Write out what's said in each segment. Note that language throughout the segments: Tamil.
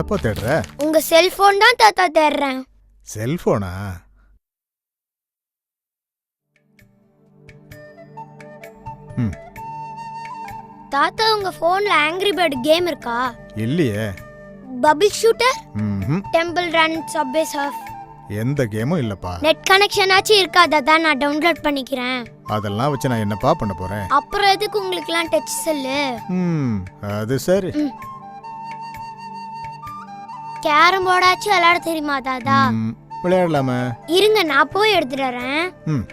என்னப்பா தேடுற? உங்க செல்போன் தான் தாத்தா தேடுறேன். செல்போனா? ம். தாத்தா உங்க போன்ல ஆங்கிரி பேர்ட் கேம் இருக்கா? இல்லையே. பபிள் ஷூட்டர் ம் டெம்பிள் ரன் சப்வே சர்ஃப் எந்த கேமும் இல்லப்பா. நெட் கனெக்ஷன் ஆச்சு இருக்காதா. தான் நான் டவுன்லோட் பண்ணிக்கிறேன். அதெல்லாம் வச்சு நான் என்னப்பா பண்ண போறேன்? அப்புறம் எதுக்கு உங்களுக்குலாம் டச் செல்லு? ம் அது சரி. கேரம் போர்டாச்சும் விளையாட தெரியுமா தாத்தா? ம், விளையாடலாமா. இருங்க நான் போய் எடுத்துட்டு வரேன். ம்.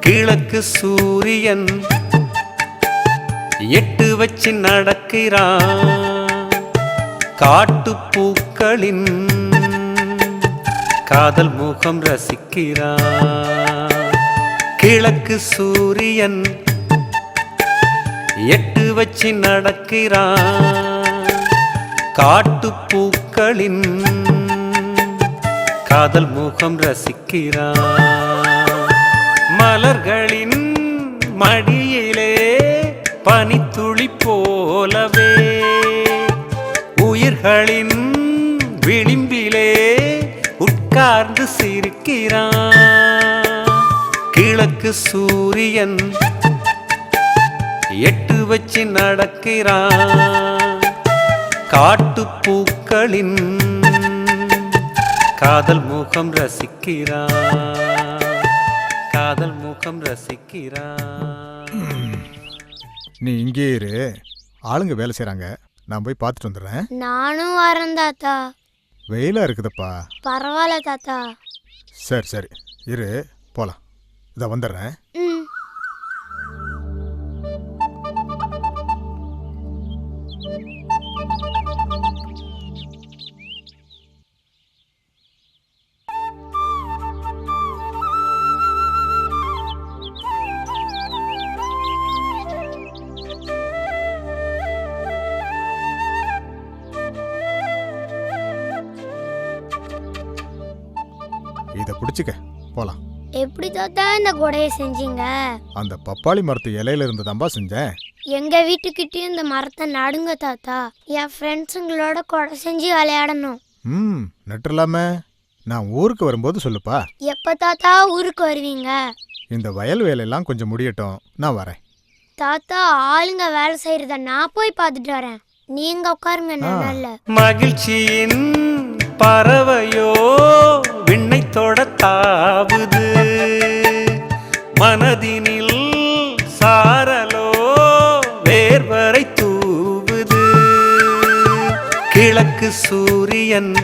கிழக்கு சூரியன் வச்சு நடக்கிறான். காட்டு பூக்களின் காதல் முகம் ரசிக்கிறான். கிழக்கு சூரியன் எட்டு வச்சு நடக்கிறான். காட்டு பூக்களின் காதல் முகம் ரசிக்கிறான். மலர்களின் மடியிலே பனித்துளி போலவே உயிர்களின் விளிம்பிலே உட்கார்ந்து சிரிக்கிறான். கிழக்கு சூரியன் எட்டு வச்சு நடக்கிறான். காட்டுப்பூக்களின் காதல் முகம் ரசிக்கிறான். காதல் முகம் ரசிக்கிறான். நீ இங்கே இரு. ஆளுங்க வேலை செய்றாங்க. நான் போய் பார்த்துட்டு வந்துடுறேன். நானும் வரேன் தாத்தா. வெயிலா இருக்குதுப்பா. பரவாயில்ல தாத்தா. சரி சரி. இரு போலாம். இதை வந்துடுறேன். ம். பிடிச்சிக்க போலாம். எப்படி தாத்தா இந்த கொடையை செஞ்சீங்க? அந்த பப்பாளி மரத்து இலையில இருந்து தான்பா செஞ்சேன். எங்க வீட்டுக்கிட்டயும் இந்த மரத்தை நடுங்க தாத்தா. என் ஃப்ரெண்ட்ஸுங்களோட கொடை செஞ்சு விளையாடணும். ம் நட்டுலாமே நான் ஊருக்கு வரும்போது சொல்லுப்பா. எப்ப தாத்தா ஊருக்கு வருவீங்க? இந்த வயல் வேலையெல்லாம் கொஞ்சம் முடியட்டும். நான் வரேன். தாத்தா ஆளுங்க வேலை செய்யறத நான் போய் பார்த்துட்டு வரேன். நீங்க உட்காருங்க நல்ல. மகிழ்ச்சியின் பறவையோ சூரியன்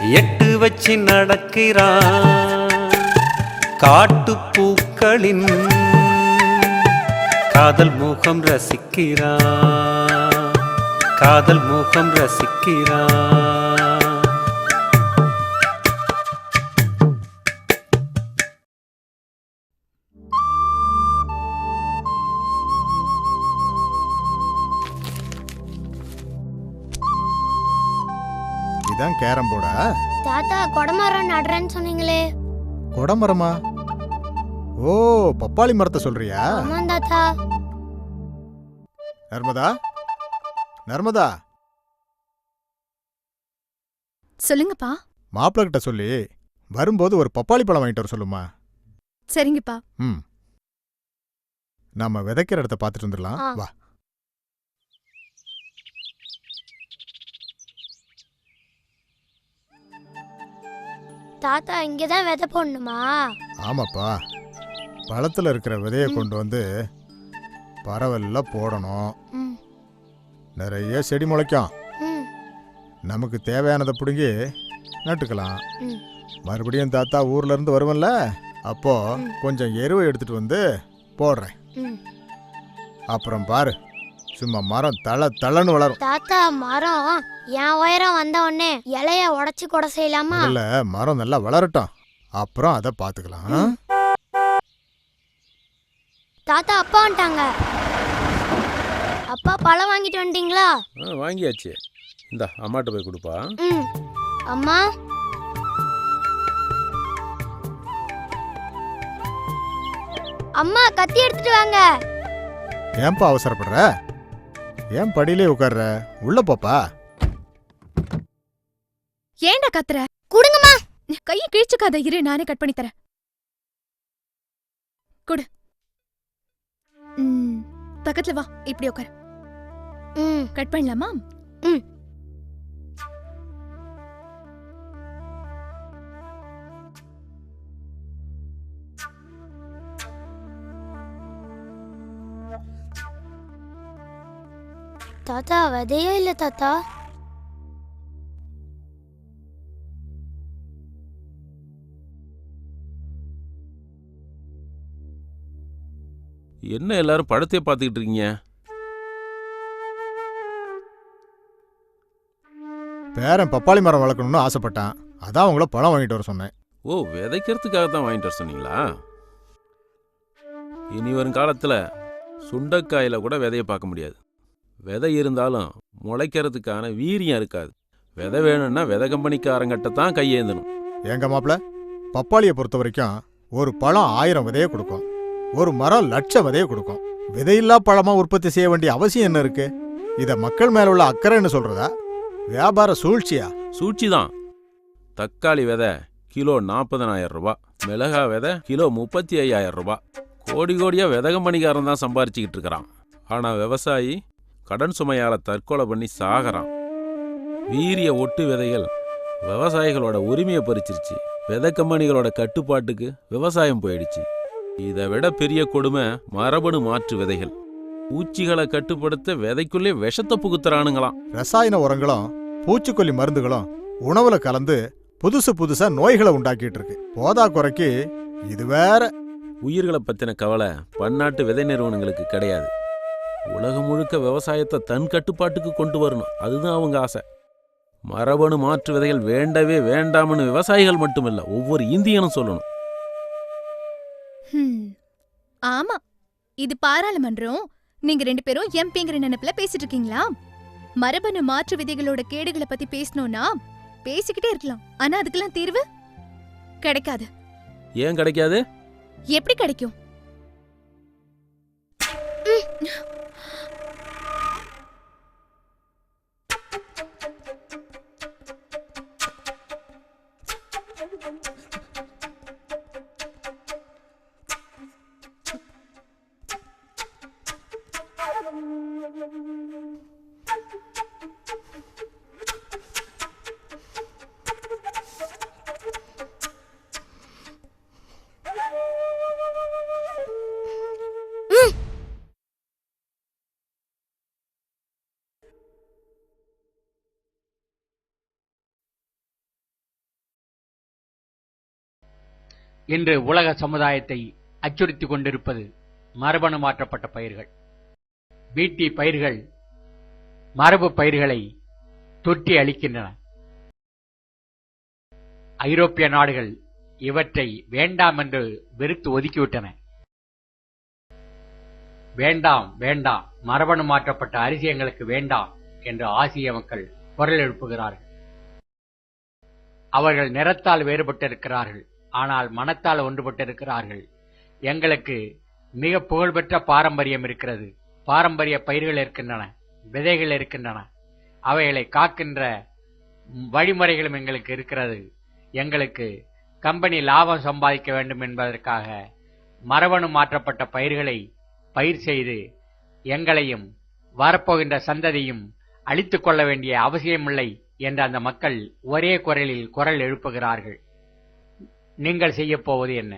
எட்டு வச்சு நடக்கிறான். காட்டுப்பூக்களின் காதல் முகம் ரசிக்கிறான். காதல் முகம் ரசிக்கிறான். இதான் கேரம் போர்டா? தாத்தா கொடமரம் நடுறேன்னு சொன்னீங்களே. கொடமரமா? ஓ பப்பாளி மரத்தை சொல்றியா? ஆமா தாத்தா. நர்மதா? நர்மதா? சொல்லுங்கப்பா. மாப்பிள்ளை கிட்ட சொல்லி வரும்போது ஒரு பப்பாளி பழம் வாங்கிட்டு வர சொல்லுமா? சரிங்கப்பா. ம். நாம விதைக்கிற இடத்த பார்த்துட்டு வந்துடலாம். வா. தாத்தா இங்கதான் விதை போடணுமா? ஆமாப்பா. பழத்துல இருக்கிற விதையை கொண்டு வந்து பரவல்ல போடணும். நிறைய செடி முளைக்கும். நமக்கு தேவையானதை பிடுங்கி நட்டுக்கலாம். மறுபடியும் தாத்தா ஊர்ல இருந்து வருவன்ல அப்போ. கொஞ்சம் எருவை எடுத்துட்டு வந்து போடுறேன். அப்புறம் பாரு. சும்மா மரம் தள தளன்னு வளரும். தாத்தா மரம். என் உயரம் வந்த உடனே இலைய உடைச்சு கொடை செய்யலாமா? முதல்ல மரம் நல்லா வளரட்டும். அப்புறம் அதை பார்த்துக்கலாம் தாத்தா அப்பா வந்துட்டாங்க. அப்பா பழம் வாங்கிட்டு வந்துட்டீங்களா வாங்கியாச்சு. இந்தா அம்மாட்ட போய் கொடுப்பா. ம். அம்மா? அம்மா கத்தி எடுத்துட்டு வாங்க. ஏன்பா அவசரப்படுற? ஏன் படியிலே உட்கார்ற? உள்ள போப்பா. ஏன்டா கத்துற? குடுங்கம்மா. கையை கிழிச்சுக்காத இரு நானே கட் பண்ணி தரேன். குடு. பக்கத்துல வா இப்படி உட்காரு. ம். கட் பண்ணலாமா? ம். தாத்தா விதையே இல்ல தாத்தா? என்ன எல்லாரும் படத்தையே பார்த்துக்கிட்டு இருக்கீங்க? பேரன் பப்பாளி மரம் வளர்க்கணும்னு ஆசைப்பட்டான். அதான் உங்கள பழம் வாங்கிட்டு வர சொன்னேன். ஓ விதைக்கிறதுக்காக தான் வாங்கிட்டு வர சொன்னீங்களா? இனி வரும் காலத்தில் சுண்டைக்காயில் கூட விதையை பார்க்க முடியாது. விதை இருந்தாலும் முளைக்கிறதுக்கான வீரியம் இருக்காது. விதை வேணும்னா விதை கம்பெனிக்காரங்கிட்ட தான் கையேந்தணும். எங்க மாப்பிள பப்பாளியை பொறுத்த வரைக்கும் ஒரு பழம் ஆயிரம் விதையை கொடுக்கும். ஒரு மரம் லட்சம் விதையை கொடுக்கும். விதையில்லா பழமா உற்பத்தி செய்ய வேண்டிய அவசியம் என்ன இருக்கு? இத மக்கள் மேல உள்ள அக்கறைன்னு சொல்றதா? வியாபார சூழ்ச்சியா? சூழ்ச்சி தான். தக்காளி விதை கிலோ நாற்பதனாயிரம் ரூபாய் மிளகா விதை கிலோ முப்பத்தி ஐயாயிரம் ரூபாய் கோடி கோடியாக விதை கம்பெனிக்காரன் தான் சம்பாரிச்சுக்கிட்டு இருக்கிறான். ஆனால் விவசாயி கடன் சுமையால தற்கொலை பண்ணி சாகறான். வீரிய ஒட்டு விதைகள் விவசாயிகளோட உரிமையை பறிச்சிருச்சு. விதை கம்பெனிகளோட கட்டுப்பாட்டுக்கு விவசாயம் போயிடுச்சு. இதை விட பெரிய கொடுமை மரபணு மாற்று விதைகள். பூச்சிகளை கட்டுப்படுத்த விதைக்குள்ளே விஷத்தை புகுத்துறானுங்களாம். ரசாயன உரங்களும் பூச்சிக்கொல்லி மருந்துகளும் உணவுல கலந்து புதுசு புதுசா நோய்களை உண்டாக்கிட்டு இருக்கு. போதா குறைக்கு இது வேற. உயிர்களை பத்தின கவலை பன்னாட்டு விதை நிறுவனங்களுக்கு கிடையாது. உலகம் முழுக்க விவசாயத்தை தன் கட்டுப்பாட்டுக்கு கொண்டு வரணும். அதுதான் அவங்க ஆசை. மரபணு மாற்று விதைகள் வேண்டவே வேண்டாம்னு விவசாயிகள் மட்டுமில்ல ஒவ்வொரு இந்தியனும் சொல்லணும். ஆமா. இது பாராளுமன்றம். நீங்க ரெண்டு பேரும் எம்பிங்கிற நினைப்புல பேசிட்டு இருக்கீங்களா? மரபணு மாற்று விதைகளோட கேடுகளை பத்தி பேசணும்னா பேசிக்கிட்டே இருக்கலாம். ஆனா அதுக்கெல்லாம் தீர்வு? கிடைக்காது. ஏன் கிடைக்காது? எப்படி கிடைக்கும்? இன்று உலக சமுதாயத்தை அச்சுறுத்திக் கொண்டிருப்பது மரபணு மாற்றப்பட்ட பயிர்கள். வீட்டி பயிர்கள் மரபு பயிர்களை தொற்றி அளிக்கின்றன ஐரோப்பிய நாடுகள் இவற்றை வேண்டாம் என்று வெறுத்து ஒதுக்கிவிட்டன. வேண்டாம் வேண்டாம் மரபணு மாற்றப்பட்ட அரிசி எங்களுக்கு வேண்டாம் என்று ஆசிய மக்கள் குரல் எழுப்புகிறார்கள். அவர்கள் நிறத்தால் வேறுபட்டிருக்கிறார்கள். ஆனால் மனத்தால் ஒன்றுபட்டிருக்கிறார்கள். எங்களுக்கு மிக புகழ்பெற்ற பாரம்பரியம் இருக்கிறது. பாரம்பரிய பயிர்கள் இருக்கின்றன விதைகள் இருக்கின்றன. அவைகளை காக்கின்ற வழிமுறைகளும் எங்களுக்கு இருக்கிறது. எங்களுக்கு கம்பெனி லாபம் சம்பாதிக்க வேண்டும் என்பதற்காக மரபணு மாற்றப்பட்ட பயிர்களை பயிர் செய்து எங்களையும் வரப்போகின்ற சந்ததியும் அழித்துக் கொள்ள வேண்டிய அவசியமில்லை என்று அந்த மக்கள் ஒரே குரலில் குரல் எழுப்புகிறார்கள். நீங்கள் செய்யப் போவது என்ன